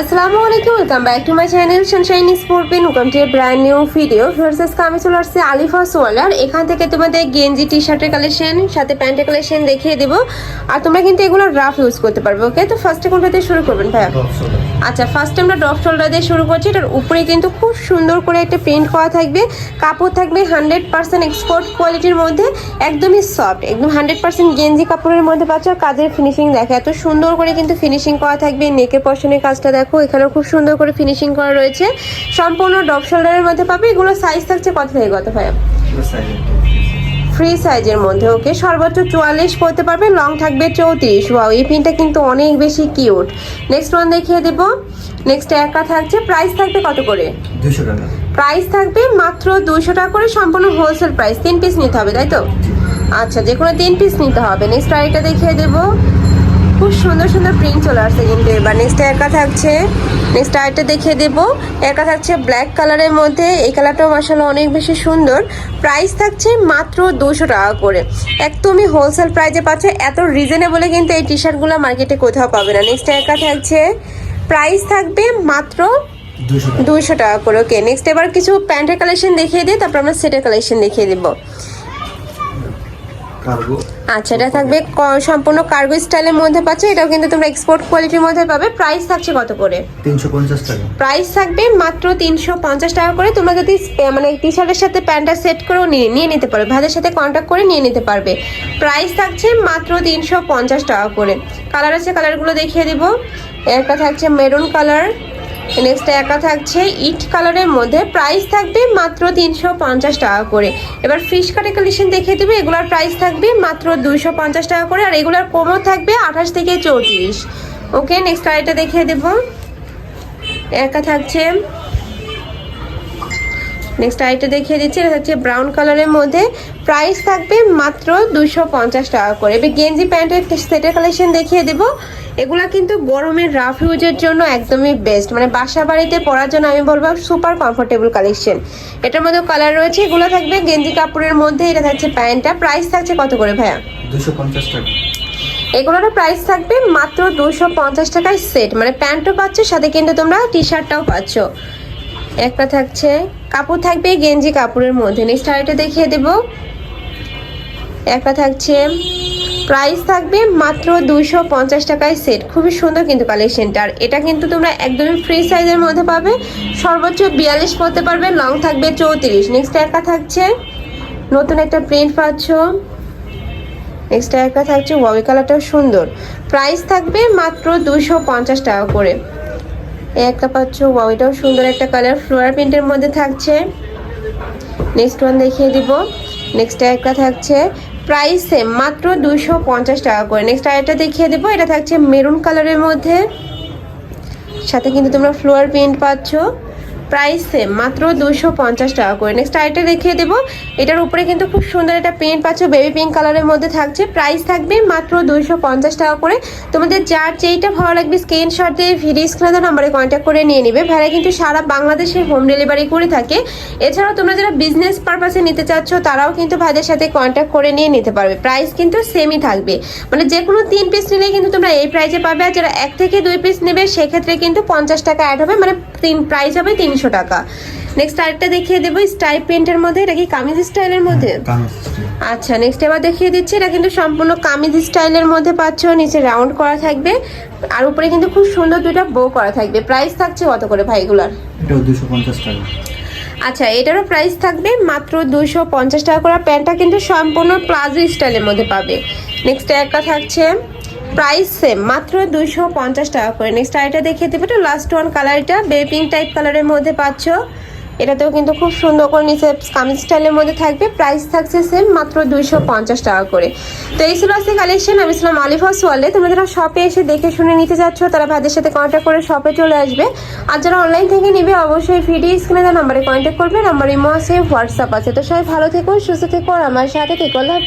আসসালামু আলাইকুম welcome back to my channel sunshine sport pen welcome to brand new video versus আমি চলে আসছি আলিফা সোয়ালার এখান থেকে তোমাদের গেঞ্জি টি শার্টের কালেকশন সাথে প্যান্টের কালেকশন দেখিয়ে দেবো। আর তোমরা কিন্তু এগুলো রাফ ইউজ করতে পারবে ওকে তো ফার্স্টে কোনটা দিয়ে শুরু করবেন ভাইয়া? আচ্ছা ফার্স্ট আমরা ড্রপ শোল্ডার দিয়ে শুরু করছি। এটার উপরে কিন্তু খুব সুন্দর করে একটা প্রিন্ট করা থাকবে। কাপড় থাকবে হান্ড্রেড পার্সেন্ট এক্সপোর্ট কোয়ালিটির মধ্যে একদমই সফট একদম হান্ড্রেড পার্সেন্ট গেঞ্জি কাপড়ের মধ্যে পাচ্ছ। কাজের ফিনিশিং দেখো এত সুন্দর করে কিন্তু ফিনিশিং করা থাকবে নেকের পশনের কাজটা দেখো এখানেও খুব সুন্দর করে ফিনিশিং করা রয়েছে। সম্পূর্ণ ড্রপ শোল্ডারের মধ্যে পাবে। এগুলো সাইজ থাকছে কত থেকে কত ভাইয়া? ফ্রি সাইজের মধ্যে। ওকে সর্বোচ্চ চুয়াল্লিশ পড়তে পারবে লং থাকবে চৌত্রিশ। ওয়াও এই পিনটা কিন্তু অনেক বেশি কিউট নেক্সট ওয়ান দেখিয়ে দেব। নেক্সট একা থাকছে। প্রাইস থাকবে কত করে? দুশো টাকা। প্রাইস থাকবে মাত্র দুইশো টাকা করে সম্পূর্ণ হোলসেল প্রাইস তিন পিস নিতে হবে তাই তো? আচ্ছা যে কোনো তিন পিস নিতে হবে। নেক্সট আরেকটা দেখিয়ে দেবো। খুব সুন্দর সুন্দর প্রিন্ট চলে আসছে কিন্তু এবার নেক্সট একা থাকছে নেক্সট আরেকটা দেখিয়ে দেবো। একা থাকছে ব্ল্যাক কালারের মধ্যে এই কালারটাও মাসাল্লাহ অনেক বেশি সুন্দর। প্রাইস থাকছে মাত্র দুশো টাকা করে। একদমই হোলসেল প্রাইসে পাচ্ছে এত রিজনেবলে কিন্তু এই টি শার্টগুলো মার্কেটে কোথাও পাবে না। নেক্সট একা থাকছে প্রাইস থাকবে মাত্র দুশো টাকা। করে ওকে নেক্সট এবার কিছু প্যান্টের কালেকশন দেখিয়ে দিই তারপর আমরা সেটের কালেকশন দেখিয়ে দিব। আচ্ছা এটা থাকবে সম্পূর্ণ কার্গো স্টাইলের মধ্যে পাচ্ছে। এটাও কিন্তু তোমরা এক্সপোর্ট কোয়ালিটির মধ্যে পাবে। প্রাইস থাকছে কত করে? তিনশো পঞ্চাশ টাকা। প্রাইস থাকবে মাত্র তিনশো পঞ্চাশ টাকা করে। তোমরা যদি মানে টি শার্টের সাথে প্যান্টটা সেট করেও নিয়ে নিয়ে নিতে পারবে ভাইদের সাথে কন্ট্যাক্ট করে নিয়ে নিতে পারবে। প্রাইস থাকছে মাত্র তিনশো পঞ্চাশ টাকা করে। কালার আছে কালারগুলো দেখিয়ে দিব। একটা থাকছে মেরুন কালার নেক্সট একা থাকছে ইট কালারের মধ্যে প্রাইস থাকবে মাত্র তিনশো পঞ্চাশ টাকা করে। এবার ফিশ কাটে কালেকশন দেখিয়ে দেবে, এগুলোর প্রাইস থাকবে মাত্র দুইশো পঞ্চাশ টাকা করে, আর এগুলোর কোমর থাকবে আঠাশ থেকে চৌত্রিশ। ওকে নেক্সট কালারটা দেখিয়ে দেবো। একা থাকছে নেক্সট আইটা দেখিয়ে দিচ্ছি এটা হচ্ছে ব্রাউন কালারের মধ্যে। প্রাইস থাকবে মাত্র দুশো পঞ্চাশ টাকা করে। এবার গেঞ্জি প্যান্টের সেটের কালেকশন দেখিয়ে দেব। এগুলা কিন্তু গরমের রাফ ইউজের জন্য একদমই বেস্ট মানে বাসা বাড়িতে পরার জন্য আমি বলব সুপার কমফোর্টেবল কালেকশন এটার মধ্যে কালার রয়েছে এগুলো থাকবে গেঞ্জি কাপড়ের মধ্যে এটা থাকছে প্যান্টটা। প্রাইস থাকছে কত করে ভাইয়া? দুশো পঞ্চাশ টাকা। এগুলোর প্রাইস থাকবে মাত্র দুশো পঞ্চাশ টাকায় সেট মানে প্যান্টও পাচ্ছ সাথে কিন্তু তোমরা টি শার্টটাও পাচ্ছ। একটা থাকছে, কাপড় থাকবে গেঞ্জি কাপড়ের মধ্যে। নেক্সট আরেকটা দেখিয়ে দেব। একটা থাকছে প্রাইস থাকবে মাত্র দুইশো পঞ্চাশ টাকায় সেট খুবই সুন্দর কিন্তু কালেকশনটা আর এটা কিন্তু তোমরা একদমই ফ্রি সাইজের মধ্যে পাবে। সর্বোচ্চ বিয়াল্লিশ পড়তে পারবে লং থাকবে চৌত্রিশ। নেক্সট একা থাকছে, নতুন একটা প্রিন্ট পাচ্ছ। নেক্সট একটা থাকছে ওয়াবি কালারটাও সুন্দর। প্রাইস থাকবে মাত্র দুশো পঞ্চাশ টাকা করে। একটা পাচ্ছ। এটাও সুন্দর একটা কালার ফ্লোয়ার প্রিন্টের মধ্যে থাকছে। নেক্সট ওয়ান দেখিয়ে দিব। নেক্সট একটা থাকছে প্রাইস সেম মাত্র পঞ্চাশ টাকা করে। নেক্সট আরেকটা দেখিয়ে দেবো। এটা থাকছে মেরুন কালারের মধ্যে। সাথে কিন্তু তোমরা ফ্লোয়ার প্রিন্ট পাচ্ছ। প্রাইস সেম মাত্র দুশো পঞ্চাশ টাকা করে। নেক্সট আরেকটা দেখিয়ে দেবো। এটার উপরে কিন্তু খুব সুন্দর একটা প্রিন্ট পাচ্ছ। বেবি পিঙ্ক কালারের মধ্যে থাকছে। প্রাইস থাকবে মাত্র দুশো পঞ্চাশ টাকা করে। তোমাদের যার যেইটা ভালো লাগবে স্ক্রিনশট দিয়ে ভিডিও স্ক্রিনে নাম্বারে কন্ট্যাক্ট করে নিয়ে নেবে। ভাইরা কিন্তু সারা বাংলাদেশে হোম ডেলিভারি করে থাকে। এছাড়াও তোমরা যারা বিজনেস পারপাসে নিতে চাচ্ছ, তারাও কিন্তু ভাইদের সাথে কন্ট্যাক্ট করে নিয়ে নিতে পারবে। প্রাইস কিন্তু সেমই থাকবে। মানে যে কোনো তিন পিস নিলেই কিন্তু তোমরা এই প্রাইসে পাবে। আর যারা এক থেকে দুই পিস নেবে, সেক্ষেত্রে কিন্তু পঞ্চাশ টাকা অ্যাড হবে। মানে তিন প্রাইস হবে তিনশো টাকা। নেক্সট আরেকটা দেখিয়ে দেবো স্টাইপ প্রিন্টের মধ্যে এটা কি কামিজ স্টাইলের মধ্যে? আচ্ছা নেক্সট এবার দেখিয়ে দিচ্ছি এটা কিন্তু সম্পূর্ণ কামিজ স্টাইলের মধ্যে পাচ্ছ নিচে রাউন্ড করা থাকবে আর উপরে কিন্তু খুব সুন্দর দুটো বো করা থাকবে। প্রাইস থাকছে কত করে ভাইগুলার এটাও দুশো পঞ্চাশ টাকা। আচ্ছা এটারও প্রাইস থাকবে মাত্র দুশো পঞ্চাশ টাকা করে প্যান্টটা কিন্তু সম্পূর্ণ প্লাজো স্টাইলের মধ্যে পাবে। নেক্সট একটা থাকছে প্রাইস সেম মাত্র দুইশো পঞ্চাশ টাকা করে। নেক্সট আরেকটা দেখিয়ে দেবে লাস্ট ওয়ান কালার এটা বেবি পিঙ্ক টাইপ কালারের মধ্যে পাচ্ছ। এটাতেও কিন্তু খুব সুন্দর করে নিচে কামিজ স্টাইলের মধ্যে থাকবে। প্রাইস থাকছে সেম মাত্র দুইশো পঞ্চাশ টাকা করে। তো এই ছিল আজকে কালেকশন আমি ছিলাম আলিফা সোয়ালে তোমরা যারা শপে এসে দেখে শুনে নিতে চাচ্ছ, তারা ভাইদের সাথে কন্ট্যাক্ট করে শপে চলে আসবে। আর যারা অনলাইন থেকে নিবে, অবশ্যই ভিডিও স্ক্রিনে দেওয়া নাম্বারে কন্ট্যাক্ট করবে। নাম্বার ইমো আছে হোয়াটসঅ্যাপ আছে। তো সবাই ভালো থেকো, সুস্থ থেকো, আর আমার সাথে থেকো। আল্লাহ